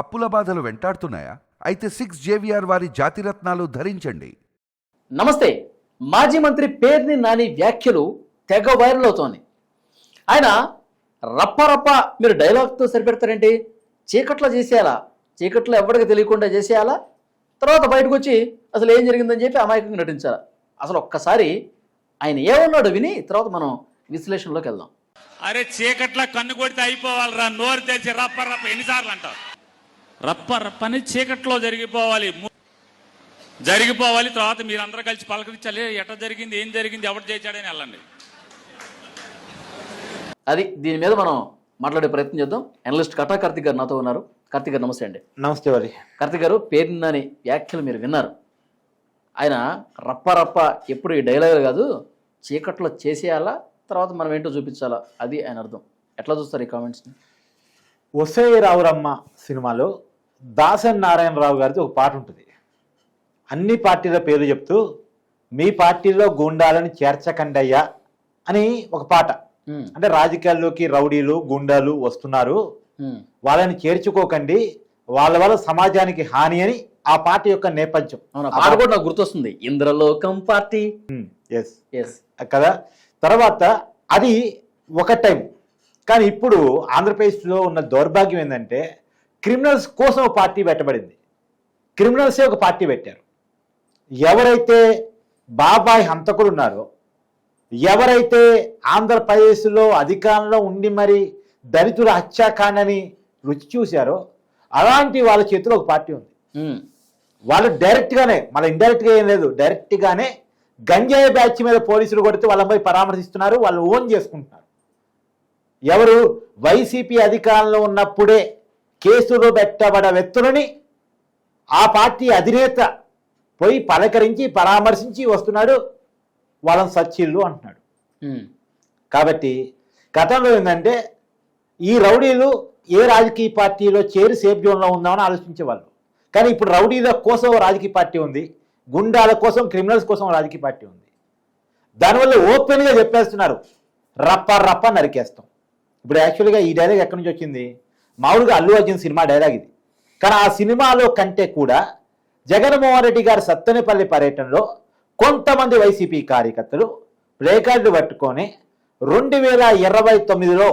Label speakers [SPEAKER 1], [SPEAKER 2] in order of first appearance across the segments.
[SPEAKER 1] అప్పుల బాధలు వెంటాడుతున్నాయా? అయితే సిక్స్ జేవిఆర్ వారి జాతిరత్నాలు ధరించండి.
[SPEAKER 2] నమస్తే మాజీ మంత్రి పేర్ని నాని వ్యాఖ్యలు తెగ వైరల్ అవుతోంది. ఆయన రప్ప రప్ప మీరు డైలాగ్తో సరిపెడతారేంటి? చీకట్లో చేసేయాలా? చీకట్లో ఎవరికి తెలియకుండా చేసేయాలా? తర్వాత బయటకు వచ్చి అసలు ఏం జరిగిందని చెప్పి అమాయకంగా నటించాలా? అసలు ఒక్కసారి ఆయన ఏమన్నాడో విని తర్వాత మనం విశ్లేషణలోకి వెళ్దాం.
[SPEAKER 3] అరే చీకట్ల కన్ను కొడితే అయిపోవాలిరా నోరు తెరిచి రప్ప రప్ప ఎన్నిసార్లు అంటారు రప్ప రప్ప అని చీకట్లో జరిగిపోవాలి. జరిగిపోవాలి తర్వాత మీరందరూ కలిసి పలకరించాలి ఎట్లా జరిగింది ఏం జరిగింది ఎవరు చేశాడని వెళ్ళండి.
[SPEAKER 2] అది దీని మీద మనం మాట్లాడే ప్రయత్నం చేద్దాం. అనలిస్ట్ కటా కార్తిక్ గారు నాతో ఉన్నారు. కార్తిక్ గారు నమస్తే అండి.
[SPEAKER 4] నమస్తే వరి
[SPEAKER 2] కార్తిక్ గారు పేరుందని వ్యాఖ్యలు మీరు విన్నారు. ఆయన రప్ప రప్ప ఎప్పుడు ఈ డైలాగ్ కాదు చీకట్లో చేసేయాలా తర్వాత మనం ఏంటో చూపించాలా అది ఆయన అర్థం. ఎట్లా చూస్తారు ఈ కామెంట్స్ని?
[SPEAKER 4] ఒసే రావురమ్మ సినిమాలో దాసన్ నారాయణరావు గారిది ఒక పాట ఉంటుంది. అన్ని పార్టీల పేర్లు చెప్తూ మీ పార్టీలో గూండాలను చేర్చకండయ్యా అని ఒక పాట. అంటే రాజకీయాల్లోకి రౌడీలు గుండాలు వస్తున్నారు. వాళ్ళని చేర్చుకోకండి. వాళ్ళ వల్ల సమాజానికి హాని అని ఆ పార్టీ యొక్క నేపథ్యం.
[SPEAKER 2] పాట కూడా నాకు గుర్తొస్తుంది. ఇంద్రలోకం పార్టీ.
[SPEAKER 4] ఎస్
[SPEAKER 2] ఎస్
[SPEAKER 4] కదా? తర్వాత అది ఒక టైం. కానీ ఇప్పుడు ఆంధ్రప్రదేశ్లో ఉన్న దౌర్భాగ్యం ఏంటంటే క్రిమినల్స్ కోసం ఒక పార్టీ పెట్టబడింది. క్రిమినల్సే ఒక పార్టీ పెట్టారు. ఎవరైతే బాబాయ్ హంతకులు ఉన్నారో ఎవరైతే ఆంధ్రప్రదేశ్లో అధికారంలో ఉండి మరి దళితుల హత్యాకాండని రుచి చూశారో అలాంటి వాళ్ళ చేతిలో ఒక పార్టీ ఉంది. వాళ్ళు డైరెక్ట్గానే మళ్ళీ ఇండైరెక్ట్గా ఏం లేదు డైరెక్ట్గానే గంజాయి బ్యాచ్ మీద పోలీసులు కొడితే వాళ్ళని పోయి పరామర్శిస్తున్నారు వాళ్ళు ఓన్ చేసుకుంటున్నారు. ఎవరు వైసీపీ అధికారంలో ఉన్నప్పుడే కేసులు పెట్టబడ వ్యక్తులని ఆ పార్టీ అధినేత పోయి పలకరించి పరామర్శించి వస్తున్నాడు. వాళ్ళని సచ్చిళ్ళు అంటున్నాడు. కాబట్టి గతంలో ఏంటంటే ఈ రౌడీలు ఏ రాజకీయ పార్టీలో చేరి సేఫ్ జోన్లో ఉందామని ఆలోచించేవాళ్ళు. కానీ ఇప్పుడు రౌడీల కోసం రాజకీయ పార్టీ ఉంది. గుండాల కోసం క్రిమినల్స్ కోసం రాజకీయ పార్టీ ఉంది. దానివల్ల ఓపెన్గా చెప్పేస్తున్నారు. రప్ప రప్ప నరికేస్తాం. ఇప్పుడు యాక్చువల్గా ఈ డైలాగ్ ఎక్కడి నుంచి వచ్చింది? మామూలుగా అల్లు అర్జున్ సినిమా డైలాగ్ ఇది. కానీ ఆ సినిమాలో కంటే కూడా జగన్మోహన్ రెడ్డి గారు సత్తెనపల్లి పర్యటనలో కొంతమంది వైసీపీ కార్యకర్తలు ప్లేకార్డు పట్టుకొని రెండు వేల ఇరవై తొమ్మిదిలో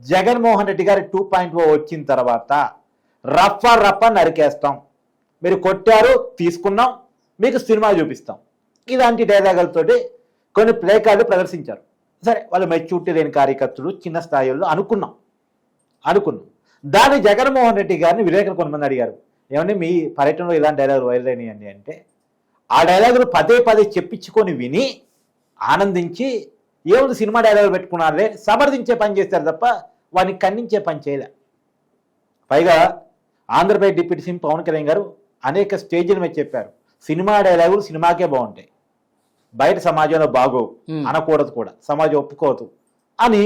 [SPEAKER 4] జగన్మోహన్ రెడ్డి గారి టూ పాయింట్ ఓ వచ్చిన తర్వాత రఫ రఫ నరికేస్తాం. మీరు కొట్టారు తీసుకున్నాం మీకు సినిమా చూపిస్తాం. ఇలాంటి డైలాగులతోటి కొన్ని ప్లే కార్డులు ప్రదర్శించారు. సరే వాళ్ళు మెచ్యూరిటీ లేని కార్యకర్తలు చిన్న స్థాయిలో అనుకున్నాం. అనుకున్నాం. దాన్ని జగన్మోహన్ రెడ్డి గారిని విలేకరులు కొంతమంది అడిగారు. ఏమండి మీ పర్యటనలో ఇలాంటి డైలాగులు వైరల్ అయినాయండి అంటే ఆ డైలాగులు పదే పదే చెప్పించుకొని విని ఆనందించి ఏముంది సినిమా డైలాగులు పెట్టుకున్నారులే సమర్థించే పని చేస్తారు తప్ప వాడిని ఖండించే పని చేయలే. పైగా ఆంధ్రప్రదేశ్ డిప్యూటీ సీఎం పవన్ కళ్యాణ్ గారు అనేక స్టేజీల మీద చెప్పారు. సినిమా డైలాగులు సినిమాకే బాగుంటాయి. బయట సమాజంలో బాగోవు. అనకూడదు కూడా. సమాజం ఒప్పుకోదు. అని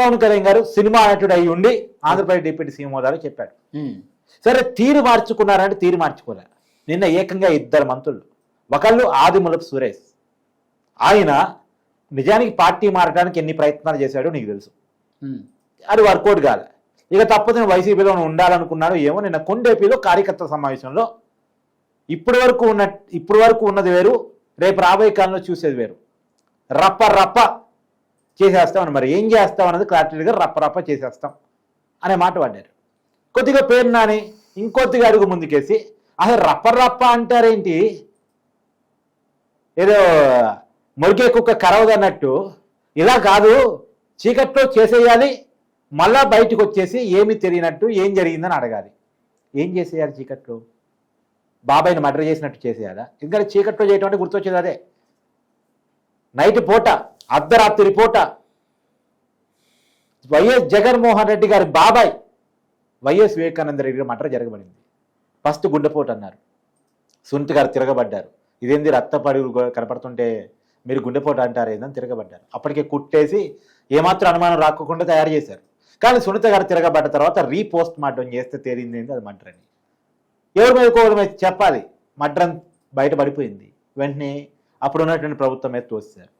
[SPEAKER 4] పవన్ కళ్యాణ్ గారు సినిమా నటుడు అయి ఉండి ఆంధ్రప్రదేశ్ డిప్యూటీ సీఎం హోదాలో చెప్పాడు. సరే తీరు మార్చుకున్నారంటే తీరు మార్చుకోలే. నిన్న ఏకంగా ఇద్దరు మంత్రులు. ఒకళ్ళు ఆదిమూలపు సురేష్. ఆయన నిజానికి పార్టీ మారడానికి ఎన్ని ప్రయత్నాలు చేశాడో నీకు తెలుసు. అది వర్కౌట్ కాలే. ఇక తప్పదు నేను వైసీపీలో ఉండాలనుకున్నాడు ఏమో నిన్న కొండేపీలో కార్యకర్తల సమావేశంలో ఇప్పటి వరకు ఉన్న ఇప్పటి వరకు ఉన్నది వేరు రేపు రాబోయే కాలంలో చూసేది వేరు. రప్ప రప్ప చేసేస్తామని మరి ఏం చేస్తాం అన్నది క్లారిటీగా రప్ప రప్ప చేసేస్తాం అనే మాట పడ్డారు కొద్దిగా పేరు నాని ఇంకొద్దిగా అడుగు ముందుకేసి అసలు రప్ప రప్ప అంటారేంటి ఏదో మురిగే కుక్క కరవదన్నట్టు ఇలా కాదు చీకట్లో చేసేయాలి మళ్ళా బయటకు వచ్చేసి ఏమి తెలియనట్టు ఏం జరిగిందని అడగాలి. ఏం చేసేయాలి చీకట్లో? బాబాయ్ని మర్డర్ చేసినట్టు చేసేయాలా? ఎందుకంటే చీకట్లో చేయటం అంటే గుర్తొచ్చేది అదే. నైట్ పూట అర్ధరాత్రి పూట. వైఎస్ జగన్మోహన్ రెడ్డి గారి బాబాయ్ వైఎస్ వివేకానంద రెడ్డి గారి జరగబడింది. ఫస్ట్ గుండెపోటు అన్నారు. సునీత గారు తిరగబడ్డారు. ఇదేంది రక్తపడుగులు కనపడుతుంటే మీరు గుండెపోటు అంటారు ఏదని తిరగబడ్డారు. అప్పటికే కుట్టేసి ఏమాత్రం అనుమానం రాకుండా తయారు చేశారు. కానీ సునీత గారు తిరగబడ్డ తర్వాత రీపోస్ట్ మార్టం చేస్తే తేలింది ఏంది అది మర్డర్ అని. ఎవరి మీద కోవడం మీద చెప్పాలి. మడ్రన్ బయట పడిపోయింది. వెంటనే అప్పుడు ఉన్నటువంటి ప్రభుత్వం మీద తోస్తారు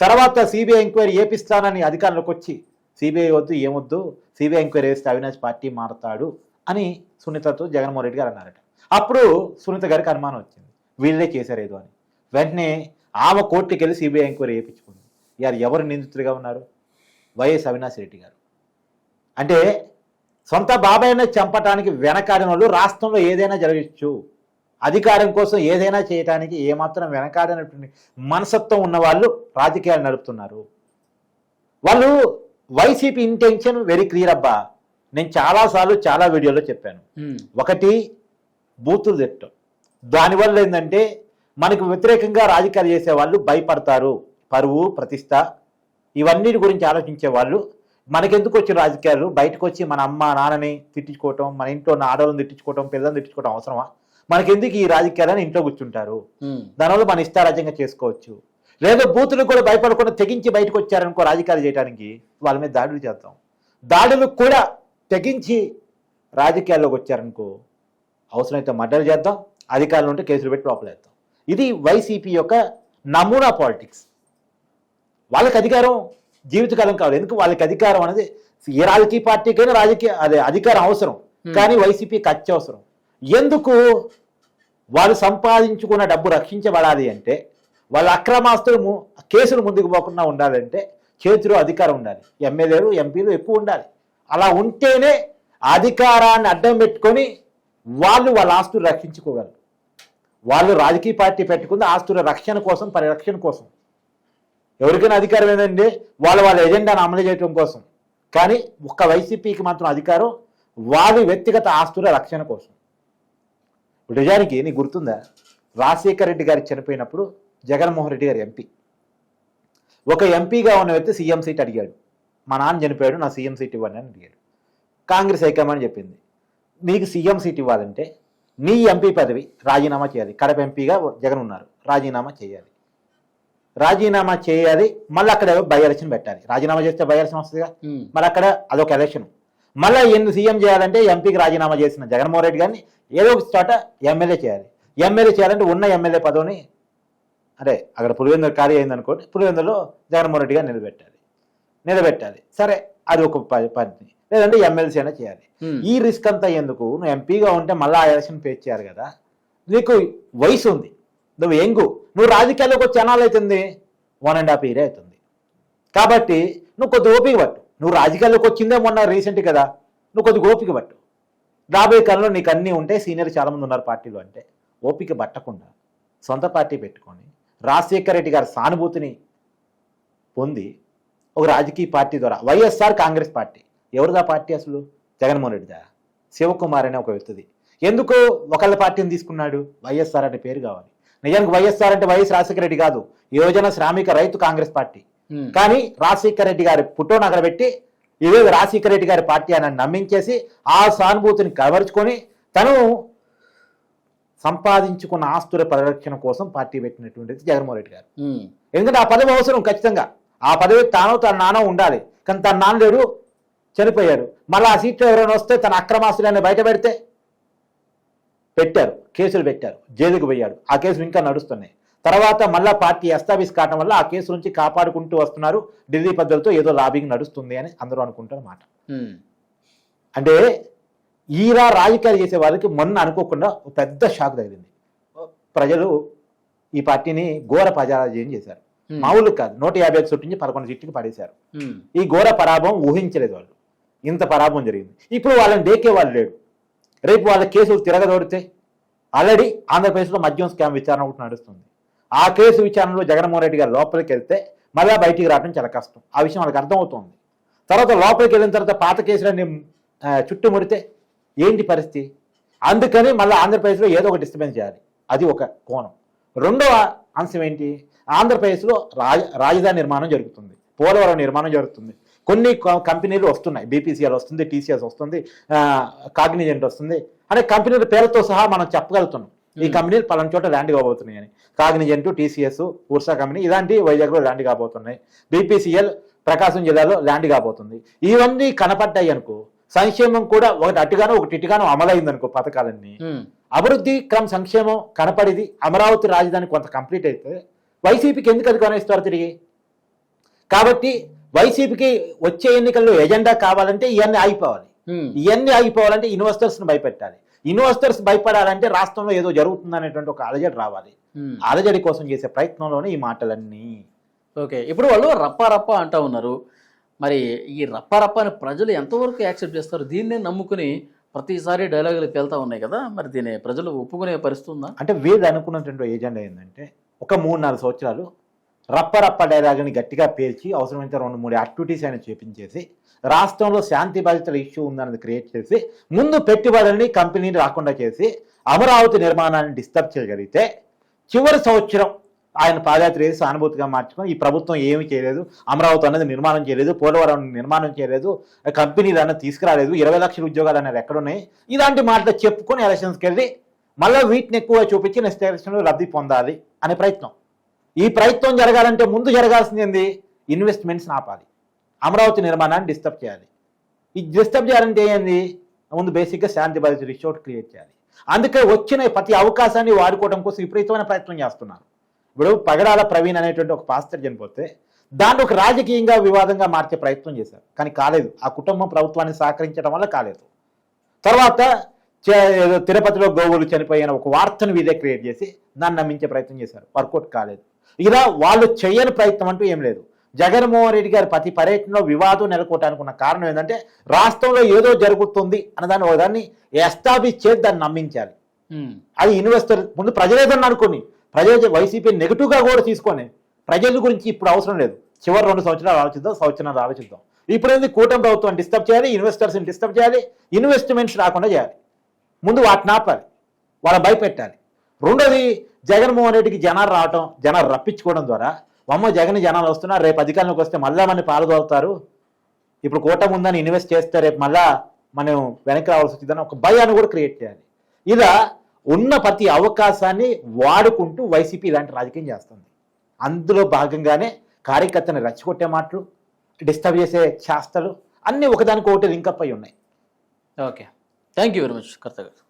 [SPEAKER 4] తర్వాత సిబిఐ ఎంక్వైరీ ఏపిస్తానని అధికారంలోకి వచ్చి సిబిఐ వద్దు ఏమొద్దు సిబిఐ ఎంక్వైరీ వేస్తే అవినాష్ పార్టీ మారతాడు అని సునీతతో జగన్మోహన్ రెడ్డి గారు అన్నారట. అప్పుడు సునీత గారికి అనుమానం వచ్చింది. వీళ్ళే చేశారు ఏదో అని. వెంటనే ఆమె కోర్టుకి వెళ్ళి సిబిఐ ఎంక్వైరీ వేయించుకుంది ఇవాళ ఎవరు నిందితుడిగా ఉన్నారు? వైఎస్ అవినాష్ రెడ్డి గారు. అంటే సొంత బాబాయ్ని చంపటానికి వెనకాడిన వాళ్ళు రాష్ట్రంలో ఏదైనా జరగచ్చు. అధికారం కోసం ఏదైనా చేయడానికి ఏమాత్రం వెనకాడినటువంటి మనసత్వం ఉన్న వాళ్ళు రాజకీయాలు నడుపుతున్నారు. వాళ్ళు వైసీపీ ఇంటెన్షన్ వెరీ క్లియర్ అబ్బా. నేను చాలాసార్లు చాలా వీడియోలో చెప్పాను.
[SPEAKER 2] ఉమ్,
[SPEAKER 4] ఒకటి బూతులు తిట్టం దానివల్ల ఏంటంటే మనకు వ్యతిరేకంగా రాజకీయాలు చేసే వాళ్ళు భయపడతారు. పరువు ప్రతిష్ట ఇవన్నిటి గురించి ఆలోచించే వాళ్ళు మనకెందుకు వచ్చిన రాజకీయాలు? బయటకు వచ్చి మన అమ్మ నాన్నని తిట్టించుకోవటం మన ఇంట్లో ఉన్న ఆడవాళ్ళని తిట్టించుకోవటం పిల్లల్ని తిట్టించుకోవటం అవసరమా? మనకెందుకు ఈ రాజకీయాలని ఇంట్లో కూర్చుంటారు? దానివల్ల మన ఇష్టారాజ్యంగా చేసుకోవచ్చు. లేదా బూతులు కూడా భయపడకుండా తెగించి బయటకు వచ్చారనుకో రాజకీయాలు చేయడానికి వాళ్ళ మీద దాడులు చేద్దాం. దాడులు కూడా తెగించి రాజకీయాల్లోకి వచ్చారనుకో అవసరమైతే మర్డర్ చేద్దాం అధికారులు ఉంటే కేసులు పెట్టి లోపలేద్దాం ఇది వైసీపీ యొక్క నమూనా పాలిటిక్స్. వాళ్ళకి అధికారం జీవితకాలం కావాలి. ఎందుకు వాళ్ళకి అధికారం అనేది ఏ రాజకీయ పార్టీకైనా రాజకీయ అదే అధికారం అవసరం. కానీ వైసీపీకి అత్యవసరం. ఎందుకు వాళ్ళు సంపాదించుకున్న డబ్బు రక్షించబడాలి అంటే వాళ్ళ అక్రమాస్తులు కేసులు ముందుకు పోకుండా ఉండాలంటే చేతిలో అధికారం ఉండాలి. ఎమ్మెల్యేలు ఎంపీలు ఎక్కువ ఉండాలి. అలా ఉంటేనే అధికారాన్ని అడ్డం పెట్టుకొని వాళ్ళు వాళ్ళ ఆస్తులు రక్షించుకోగలరు. వాళ్ళు రాజకీయ పార్టీ పెట్టుకుంది ఆస్తుల రక్షణ కోసం పరిరక్షణ కోసం. ఎవరికైనా అధికారం ఏదండి వాళ్ళ వాళ్ళ ఎజెండాను అమలు చేయడం కోసం. కానీ ఒక్క వైసీపీకి మాత్రం అధికారం వాళ్ళ వ్యక్తిగత ఆస్తుల రక్షణ కోసం. నిజానికి నీకు గుర్తుందా? రాజశేఖర రెడ్డి గారు చనిపోయినప్పుడు జగన్మోహన్ రెడ్డి గారు ఎంపీ. ఒక ఎంపీగా ఉన్న వ్యక్తి సీఎం సీట్ అడిగాడు. మా నాన్న చనిపోయాడు నా సీఎం సీట్ ఇవ్వండి అని అడిగాడు. కాంగ్రెస్ హైకమాండ్ చెప్పింది. నీకు సీఎం సీట్ ఇవ్వాలంటే నీ ఎంపీ పదవి రాజీనామా చేయాలి. కడప ఎంపీగా జగన్ ఉన్నారు. రాజీనామా చేయాలి. రాజీనామా చేయాలి. మళ్ళీ అక్కడ బై ఎలక్షన్ పెట్టాలి. రాజీనామా చేస్తే బై ఎలక్షన్ వస్తుందిగా. మరి అక్కడ అదొక ఎలక్షన్. మళ్ళీ ఎన్ని సీఎం చేయాలంటే ఎంపీకి రాజీనామా చేసిన జగన్మోహన్ రెడ్డి గారిని ఏదో ఒక చోట ఎమ్మెల్యే చేయాలి. ఎమ్మెల్యే చేయాలంటే ఉన్న ఎమ్మెల్యే పదవిని అదే అక్కడ పులివెందుల ఖాళీ అయింది అనుకోండి పులివెందులో జగన్మోహన్ రెడ్డి గారు నిలబెట్టాలి. నిలబెట్టాలి. సరే అది ఒక పని లేదంటే ఎమ్మెల్సీ అయినా చేయాలి. ఈ రిస్క్ అంతా ఎందుకు? నువ్వు ఎంపీగా ఉంటే మళ్ళీ ఆ ఎలక్షన్ ఫేస్ చేయాలి కదా. నీకు వయసు ఉంది. నువ్వు ఎంగు నువ్వు రాజకీయాల్లోకి వచ్చి ఎనాలు అవుతుంది వన్ అండ్ హాఫ్ ఇయర్ అవుతుంది. కాబట్టి నువ్వు కొద్ది ఓపిక పట్టు. నువ్వు రాజకీయాల్లోకి వచ్చిందే మొన్న రీసెంట్ కదా. నువ్వు కొద్ది ఓపిక పట్టు. రాబోయే కాలంలో నీకు అన్నీ ఉంటాయి సీనియర్ చాలామంది ఉన్నారు పార్టీలో అంటే ఓపిక పట్టకుండా సొంత పార్టీ పెట్టుకొని రాజశేఖర రెడ్డి గారి సానుభూతిని పొంది ఒక రాజకీయ పార్టీ ద్వారా వైఎస్ఆర్ కాంగ్రెస్ పార్టీ. ఎవరిదా పార్టీ అసలు? జగన్మోహన్ రెడ్డిదా? శివకుమార్ అనే ఒక వ్యక్తిది. ఎందుకు ఒకళ్ళ పార్టీని తీసుకున్నాడు? వైఎస్ఆర్ అనే పేరు కావాలి. నిజానికి వైఎస్ఆర్ అంటే వైఎస్ రాజశేఖర రెడ్డి కాదు. యువజన శ్రామిక రైతు కాంగ్రెస్ పార్టీ. కానీ రాజశేఖర రెడ్డి గారి పుట్టోను అక్కడ పెట్టి ఇదే రాజశేఖర రెడ్డి గారి పార్టీ అని నమ్మించేసి ఆ సానుభూతిని కవర్చుకొని తను సంపాదించుకున్న ఆస్తుల పరిరక్షణ కోసం పార్టీ పెట్టినటువంటిది జగన్మోహన్ రెడ్డి గారు. ఎందుకంటే ఆ పదవి అవసరం ఖచ్చితంగా. ఆ పదవి తాను తన నాన్న ఉండాలి. కానీ తన నాన్న లేడు చనిపోయాడు. మళ్ళీ ఆ సీట్లో ఎవరైనా వస్తే తన అక్రమాస్తులన్నీ బయట పెడితే పెట్టారు కేసులు పెట్టారు జైలుకు పోయాడు. ఆ కేసులు ఇంకా నడుస్తున్నాయి. తర్వాత మళ్ళా పార్టీ ఎస్టాబ్లిష్ కావడం వల్ల ఆ కేసు నుంచి కాపాడుకుంటూ వస్తున్నారు. ఢిల్లీ పద్ధతితో ఏదో లాబింగ్ నడుస్తుంది అని అందరూ అనుకుంటారు అన్నమాట.
[SPEAKER 2] ఉమ్,
[SPEAKER 4] అంటే ఈరా రాజకీయాలు చేసే వాళ్ళకి మొన్న అనుకోకుండా ఒక పెద్ద షాక్ తగిలింది. ప్రజలు ఈ పార్టీని ఘోర పరాజయం చేశారు. మామూలు కాదు. నూట యాభై ఒకటి నుంచి పదకొండు సీట్లకి పడేశారు. ఈ ఘోర పరాభవం ఊహించలేదు వాళ్ళు. ఇంత పరాభవం జరిగింది. ఇప్పుడు వాళ్ళని దేకే వాళ్ళు లేడు. రేపు వాళ్ళ కేసులు తిరగదోడితే ఆల్రెడీ ఆంధ్రప్రదేశ్లో మద్యం స్కామ్ విచారణ ఒకటి నడుస్తుంది. ఆ కేసు విచారణలో జగన్మోహన్ రెడ్డి గారు లోపలికి వెళ్తే మళ్ళా బయటికి రావడం చాలా కష్టం. ఆ విషయం వాళ్ళకి అర్థమవుతుంది. తర్వాత లోపలికి వెళ్ళిన తర్వాత పాత కేసులన్నీ చుట్టుముడితే ఏంటి పరిస్థితి? అందుకని మళ్ళీ ఆంధ్రప్రదేశ్లో ఏదో ఒక డిస్టర్బెన్స్ చేయాలి. అది ఒక కోణం. రెండవ అంశం ఏంటి? ఆంధ్రప్రదేశ్లో రాజ రాజధాని నిర్మాణం జరుగుతుంది. పోలవరం నిర్మాణం జరుగుతుంది. కొన్ని కంపెనీలు వస్తున్నాయి. బీపీసీఎల్ వస్తుంది టీసీఎస్ వస్తుంది కాగ్నిజెంట్ వస్తుంది. అనే కంపెనీల పేరుతో సహా మనం చెప్పగలుగుతున్నాం. ఈ. కంపెనీలు పలానా చోట ల్యాండ్ కాబోతున్నాయి అని. కాగ్నిజెంట్ టీసీఎస్ ఉర్సా కంపెనీ ఇలాంటి వైజాగ్లో ల్యాండ్ కాబోతున్నాయి. బీపీసీఎల్ ప్రకాశం జిల్లాలో ల్యాండ్ కాబోతుంది. ఇవన్నీ కనపడ్డాయి అనుకో సంక్షేమం కూడా ఒకటి అటుగాను ఒకటి ఇటుగాను అమలైంది అనుకో పథకాలన్నీ. అభివృద్ధి క్రమ సంక్షేమం కనపడిది అమరావతి రాజధాని కొంత కంప్లీట్ అయితే వైసీపీకి ఎందుకు అది కొనేస్తారు తిరిగి? కాబట్టి వైసీపీకి వచ్చే ఎన్నికల్లో ఎజెండా కావాలంటే ఇవన్నీ ఆగిపోవాలి. ఇవన్నీ ఆగిపోవాలంటే ఇన్వెస్టర్స్ని భయపెట్టాలి. ఇన్వెస్టర్స్ భయపడాలంటే రాష్ట్రంలో ఏదో జరుగుతుంది అనేటువంటి ఒక అలజడి రావాలి.
[SPEAKER 2] హ్మ్.
[SPEAKER 4] అలజడి కోసం చేసే ప్రయత్నంలోనే ఈ మాటలన్నీ.
[SPEAKER 2] ఓకే ఇప్పుడు వాళ్ళు రప్ప రప్ప అంటా ఉన్నారు. మరి ఈ రప్ప రప్ప అని ప్రజలు ఎంతవరకు యాక్సెప్ట్ చేస్తారు? దీన్నే నమ్ముకుని ప్రతిసారి డైలాగులు వెళ్తా ఉన్నాయి కదా? మరి దీన్ని ప్రజలు ఒప్పుకునే పరిస్థితి ఉందా?
[SPEAKER 4] అంటే వీళ్ళు అనుకున్నటువంటి ఏజెండా ఏంటంటే ఒక మూడు నాలుగు సంవత్సరాలు రప్ప రప్ప డైలాగ్ని గట్టిగా పేల్చి అవసరమైతే రెండు మూడు యాక్టివిటీస్ అయినా చేపించేసి రాష్ట్రంలో శాంతి బాధితుల ఇష్యూ ఉందన్నది క్రియేట్ చేసి ముందు పెట్టుబడుల్ని కంపెనీని రాకుండా చేసి అమరావతి నిర్మాణాన్ని డిస్టర్బ్ చేయగలిగితే చివరి సంవత్సరం ఆయన పాదయాత్ర చేసి సానుభూతిగా మార్చుకొని ఈ ప్రభుత్వం ఏమి చేయలేదు అమరావతి అనేది నిర్మాణం చేయలేదు పోలవరం నిర్మాణం చేయలేదు కంపెనీలు అన్నది తీసుకురాలేదు ఇరవై లక్షల ఉద్యోగాలు అనేది ఎక్కడున్నాయి ఇలాంటి మాటలు చెప్పుకొని ఎలక్షన్స్కి వెళ్ళి మళ్ళీ వీటిని ఎక్కువ చూపించి నెక్స్ట్ ఎలక్షన్లో లబ్ధి పొందాలి అనే ప్రయత్నం. ఈ ప్రయత్నం జరగాలంటే ముందు జరగాల్సింది ఏంది? ఇన్వెస్ట్మెంట్స్ ఆపాలి అమరావతి నిర్మాణాన్ని డిస్టర్బ్ చేయాలి. ఈ డిస్టర్బ్ చేయాలంటే ఏంది? ముందు బేసిక్గా శాంతి బాధిత రిసోర్ట్ క్రియేట్ చేయాలి. అందుకే వచ్చిన ప్రతి అవకాశాన్ని వాడుకోవడం కోసం విపరీతమైన ప్రయత్నం చేస్తున్నారు. ఇప్పుడు పగడాల ప్రవీణ్ అనేటువంటి ఒక పాస్టర్ చనిపోతే దాన్ని ఒక రాజకీయంగా వివాదంగా మార్చే ప్రయత్నం చేశారు. కానీ కాలేదు. ఆ కుటుంబం ప్రభుత్వాన్ని సహకరించడం వల్ల కాలేదు. తర్వాత చే- ఏదో తిరుపతిలో గోవులు చనిపోయిన ఒక వార్తను వీదే క్రియేట్ చేసి దాన్ని నమ్మించే ప్రయత్నం చేశారు. వర్కౌట్ కాలేదు. ఇలా వాళ్ళు చేయని ప్రయత్నం అంటూ ఏం లేదు. జగన్మోహన్ రెడ్డి గారి ప్రతి పర్యటనలో వివాదం నెలకొట్టడానికి ఉన్న కారణం ఏంటంటే రాష్ట్రంలో ఏదో జరుగుతుంది అన్నదాన్ని ఒక దాన్ని ఎస్టాబ్లిష్ చేసి దాన్ని నమ్మించాలి. అది ఇన్వెస్టర్ ముందు ప్రజలేదని అనుకోని ప్రజలు వైసీపీ నెగిటివ్గా కూడా తీసుకొని ప్రజల గురించి ఇప్పుడు అవసరం లేదు. చివరి రెండు సంవత్సరాలు ఆలోచిద్దాం సంవత్సరాలు ఆలోచిద్దాం. ఇప్పుడు ఏంది? కూటమి ప్రభుత్వం డిస్టర్బ్ చేయాలి ఇన్వెస్టర్స్ని డిస్టర్బ్ చేయాలి ఇన్వెస్ట్మెంట్స్ రాకుండా చేయాలి. ముందు వాటిని ఆపాలి. వాళ్ళ భయపెట్టాలి. రెండోది జగన్మోహన్ రెడ్డికి జనాలు రావటం జనాలు రప్పించుకోవడం ద్వారా అమ్మ జగన్ జనాలు వస్తున్నారు రేపు అధికారంలోకి వస్తే మళ్ళా మన పాలుదోలుతారు. ఇప్పుడు కూటమి ఉందని ఇన్వెస్ట్ చేస్తే రేపు మళ్ళా మనం వెనక్కి రావాల్సి వచ్చిందని ఒక భయాన్ని కూడా క్రియేట్ చేయాలి. ఇలా ఉన్న ప్రతి అవకాశాన్ని వాడుకుంటూ వైసీపీ ఇలాంటి రాజకీయం చేస్తుంది. అందులో భాగంగానే కార్యకర్తని రెచ్చగొట్టే మాటలు డిస్టర్బ్ చేసే శాస్త్రాలు అన్నీ ఒకదానికి ఒకటి లింకప్ అయి ఉన్నాయి.
[SPEAKER 2] Okay. Thank you very much Kartha garu